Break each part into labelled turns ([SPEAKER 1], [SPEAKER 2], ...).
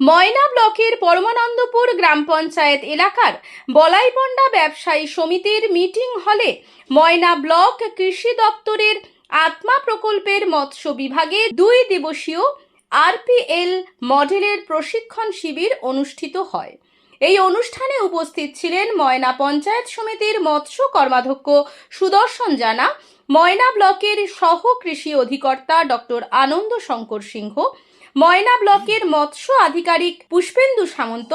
[SPEAKER 1] ময়না ব্লকের পরমানন্দপুর গ্রাম পঞ্চায়েত এলাকার বলাইপন্ডা ব্যবসায়ী সমিতির মিটিং হলে ময়না ব্লক কৃষি দপ্তরের আত্মা প্রকল্পের মৎস্য বিভাগে দুই দিবসীয় আরপিএল মডেলের প্রশিক্ষণ শিবির অনুষ্ঠিত হয়। এই অনুষ্ঠানে উপস্থিত ছিলেন ময়না পঞ্চায়েত সমিতির মৎস্য কর্মাধ্যক্ষ সুদর্শন জানা ময়না ব্লকের সহ কৃষি অধিকর্তা ডক্টর আনন্দ শঙ্কর সিংহ ময়না ব্লকের মৎস্য আধিকারিক Pushpendu Samanta,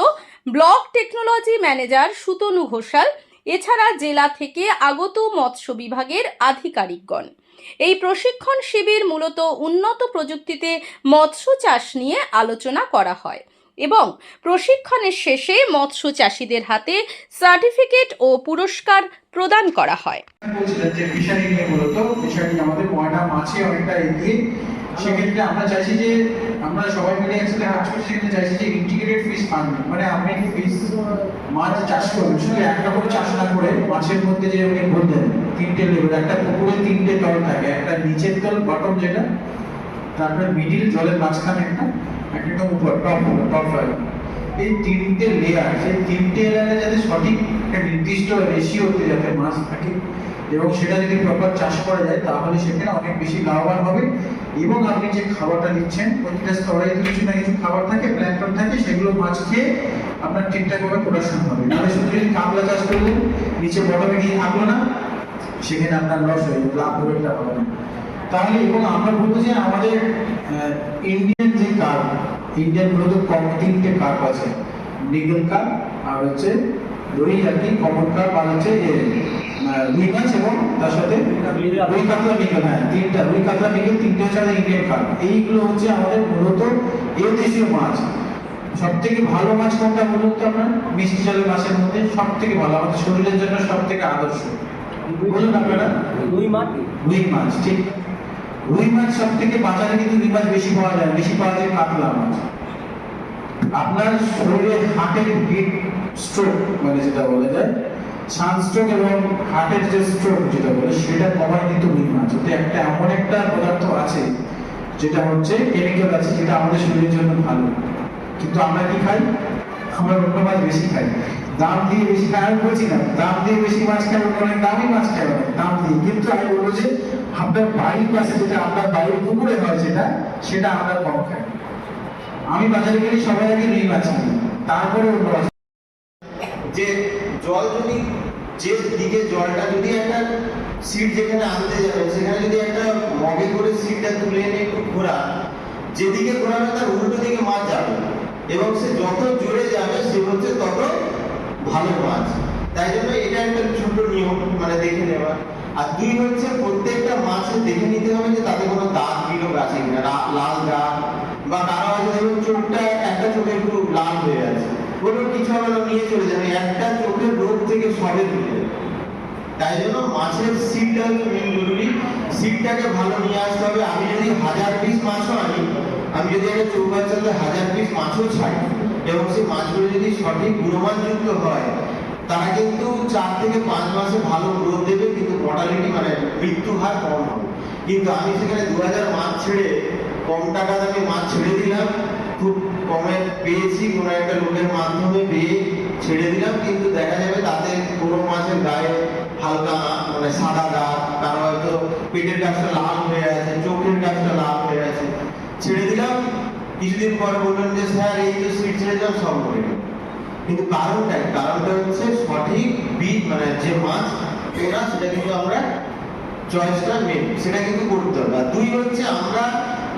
[SPEAKER 1] block technology manager Sutanu Ghoshal, এছাড়া জেলা থেকে আগত মৎস্য বিভাগের আধিকারিকগণ। এই প্রশিক্ষণ শিবির মূলত উন্নত প্রযুক্তিতে মৎস্য চাষ নিয়ে আলোচনা করা হয়। এবং প্রশিক্ষণের শেষে মৎস্য চাষিদের হাতে সার্টিফিকেট ও পুরস্কার প্রদান করা হয়।
[SPEAKER 2] সেক্ষেত্রে আমরা চাইছি যে আমরা সবাই মিলে একসাথে কাজ করছি সেক্ষেত্রে চাইছি যে ইন্টিগ্রেটেড ফার্মিং মানে আপনি মাছ চাষ করবেন শুধু একটা করে চাষ না করে মাছের মধ্যে যে আপনি তিনটে লেভেল, একটা পুকুরে তিনটে তল থাকে, একটা নিচের তল বটম যেটা, তারপরে মিডিল জলের মাঝখানে একটা উপর টপ টপ এই তিনটে লেয়ার সেই তিনটে লেয়ারে যাতে সঠিক একটা নির্দিষ্ট রেশিওতে যাতে মাছ থাকে এবং সেটা যদি প্রপার চাষ করা যায়, তাহলে সেখানে অনেক বেশি লাভবান হবে। এবং আপনি যে খাবারটা নিচ্ছেন, প্রতিটা স্তরে কিছু না কিছু খাবার থাকে প্ল্যান্টন থাকে, সেগুলো মাছ খেয়ে আপনার ঠিকঠাকভাবে প্রোডাকশন হবে। নাহলে শুধু যদি কাঁকড়া চাষ করলেন নিচে বটমে গিয়ে থাকল না, সেখানে আপনার লস হয়ে লাভ হবে হবে না তাহলে এবং আমরা বলব যে আমাদের ইন্ডিয়ান যে কার্ড ইন্ডিয়ান মূলত কম তিনটে কার্ড আছে। নিগল কার্ড আর হচ্ছে রুই আর কি কমন কার্ড আর হচ্ছে রুই মাছ এবং তার সাথে রুই কাতলা নিগল হ্যাঁ তিনটা রুই কাতলা নিগল তিনটে হচ্ছে আমাদের ইন্ডিয়ান কার্ড এইগুলো হচ্ছে আমাদের মূলত এ দেশীয় মাছ। সব থেকে ভালো মাছ কোনটা বলুন তো আপনার? মিষ্টি জলের মাছের মধ্যে সব থেকে ভালো আমাদের শরীরের জন্য সব থেকে আদর্শ। বলুন আপনারা।
[SPEAKER 3] দুই মাঠ
[SPEAKER 2] রুই মাছ ঠিক। রুই মাছ সব থেকে বাজারে কিন্তু রুই মাছ বেশি পাওয়া যায়, বেশি পাওয়া যায় কাতলা মাছ। আপনার শরীরে হার্টের বিট স্ট্রোক মানে যেটা বলা যায় সানস্ট্রোক এবং হার্টের যে স্ট্রোক যেটা বলে, সেটা কমায় কিন্তু রুই মাছ। ওতে একটা এমন একটা পদার্থ আছে, যেটা হচ্ছে কেমিক্যাল আছে, যেটা আমাদের শরীরের জন্য ভালো। কিন্তু আমরা কি খাই? আমরা অন্য মাছ বেশি খাই। দাম দিয়ে বেশি খাই, আমি বলছি না, দাম দিয়ে বেশি মাছ খাই, অনেক দামি মাছ খাই দাম দিয়ে। কিন্তু আমি বলব যে আপনার বাড়ির পাশে যেটা আপনার বাড়ির পুকুরে হয় যেটা, সেটা আমরা কম খাই আমি বাজারে গেলে সবাই আগে মাছ কিনি তারপরে
[SPEAKER 4] যে জল যদি, যে দিকে জলটা যদি একটা সিট যেখানে আনতে যাবে, সেখানে যদি একটা মগে করে সিটটা তুলে এনে একটু ঘোরা, যেদিকে ঘোরাবে তার উল্টো দিকে মাছ যাবে। এবং সে যত জোরে যাবে, সে হচ্ছে তত ভালো মাছ। তাই জন্য এটা একটা ছোট নিয়ম মানে দেখে নেওয়া। আর দুই হচ্ছে প্রত্যেকটা মাছের দেখে নিতে হবে যে তাতে কোনো দাগ বিলোপ আছে কিনা লাল দাগ, বা কারও আছে দেখবেন চোখটা একটা চোখে একটু লাল হয়ে আছে বলুন, কিছু হবে নিয়ে চলে যাবে, একটা চোখের রোগ থেকে সবে যাবে। তাই জন্য মাছের সিটটা হচ্ছে মেন জরুরি। সিটটাকে ভালো নিয়ে আসতে হবে। আমি যদি হাজার পিস মাছও আনি, আমি যদি একটা চৌবাচ্চাতে হাজার পিস মাছও ছাড়ি, এবং সেই মাছগুলো যদি সঠিক গুণমানযুক্ত হয় তারা কিন্তু চার থেকে পাঁচ মাসে ভালো গ্রোথ দেবে, কিন্তু মর্টালিটি মানে মৃত্যু হার কম হবে। কিন্তু আমি সেখানে দু হাজার মাছ ছেড়ে কম টাকা দামে মাছ ছেড়ে দিলাম। খুব কমে পেয়েছি, কোনো একটা লোকের মাধ্যমে পেয়ে ছেড়ে দিলাম, কিন্তু দেখা যাবে তাতে কোনো মাছের গায়ে হালকা মানে সাদা দাগ কারও হয়তো পেটের গাছটা লাল হয়ে আছে, চোখের গাছটা লাল হয়ে আছে। ছেড়ে দিলাম। কিছুদিন পর বললেন যে, স্যার, এই তো সিট ছেড়ে দিলাম, সব মরে গেল। কিন্তু কারণটা? কারণটা হচ্ছে সঠিক বীজ মানে যে মাছ ওরা সেটা কিন্তু আমরা চয়েসটা মেন সেটা কিন্তু করতে হবে। আর দুই হচ্ছে আমরা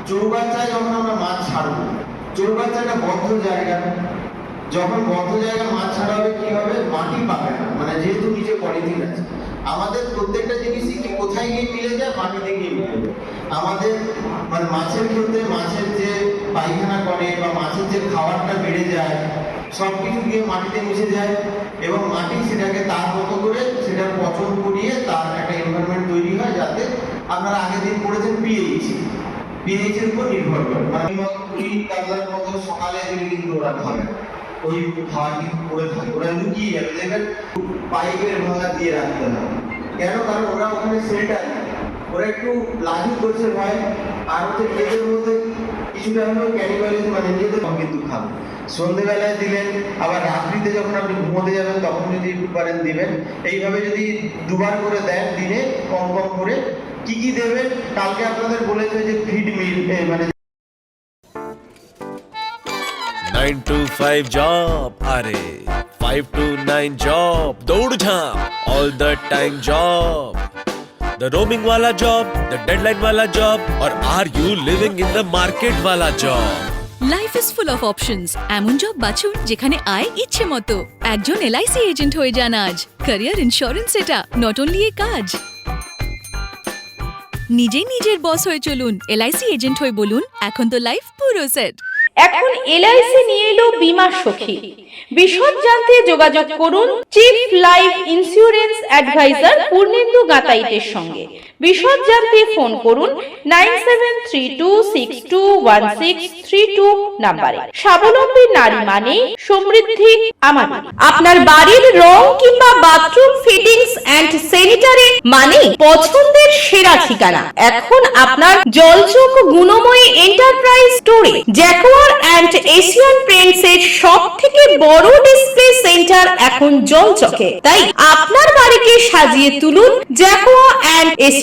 [SPEAKER 4] চৌবাচ্চায় যখন আমরা মাছ ছাড়বো চৌবাচ্চা একটা বদ্ধ জায়গা। যখন বদ্ধ জায়গা মাছ ছাড়া হবে, কি হবে? মাটি পাবে না। মানে যেহেতু নিচে পলিথিন আছে। আমাদের প্রত্যেকটা জিনিসই কি কোথায় গিয়ে মিলে যায়? মাটিতে গিয়ে মিলে যায়। আমাদের মানে মাছের ক্ষেত্রে মাছের যে পায়খানা করে বা মাছের যে খাবারটা বেড়ে যায় সব কিছু গিয়ে মাটিতে মিশে যায় এবং মাটি সেটাকে তার মতো করে সেটা পচন করিয়ে তার একটা এনভায়রনমেন্ট তৈরি হয় যাতে আপনারা আগের দিন পড়েছেন পিএইচ পিএইচ এর উপর নির্ভর করে। মানে মতো সকালে যদি কিন্তু ওরা খাবে ওই খাবার কিন্তু পড়ে থাকে ওরা লুকিয়ে যাবে, দেখবেন পাইপের ভাঙা দিয়ে রাখতে হবে কেন? কারণ ওরা ওখানে সেটা ওরা একটু লাঘি করছে ভয় আর হচ্ছে নিজেদের মধ্যে কিছুটা হলেও ক্যানিবালিজম মানে নিজেদের কিন্তু খাবে। সন্ধেবেলায় দিলেন আবার রাত্রিতে যখন আপনি ঘুমোতে যাবেন তখন যদি একটু পারেন দিবেন এইভাবে যদি দুবার করে দেন দিনে কম কম করে কি কি দেবেন কালকে আপনাদের বলেছে যে ফিড মিল মানে
[SPEAKER 3] नाइन टू फाइव जॉब अरे फाइव टू नाइन जॉब दौड़ झाप all the time job the roaming वाला जॉब द डेडलाइन वाला जॉब और are you living in the market वाला job
[SPEAKER 1] life is full of options এমন job বাছুন যেখানে আয় ইচ্ছে মতো। একজন এলআইসি এজেন্ট হয়ে যান আজ। ক্যারিয়ার ইন্স্যুরেন্স এটা নট অনলি এ কাজ। নিজেই নিজের বস হয়ে চলুন এলআইসি এজেন্ট হয়ে বলুন, এখন তো লাইফ পুরো সেট
[SPEAKER 5] এখন এলআইসি নিয়ে এলো বিমা সখী। বিশদ জানতে যোগাযোগ করুন chief life insurance advisor Purnendu গাতাইতের সঙ্গে। বিশদ জানতে ফোন করুন nine seven three two six two one six three two নাম্বারে। স্বাবলম্বী নারী মানে সমৃদ্ধি আমাদের আপনার বাড়ির রং কিংবা বাথরুম ফিটিংস অ্যান্ড স্যানিটারি মানে পছন্দের সেরা ঠিকানা। এখন আপনার জলচোখ গুণময়ী এন্টারপ্রাইজ স্টোরে জ্যাকোয়ার অ্যান্ড এশিয়ান পেন্টস এর সব থেকে বড় ডিসপ্লে সেন্টার এখন জলচকে। তাই আপনার বাড়িকে সাজিয়ে তুলুন Jaquar and Asian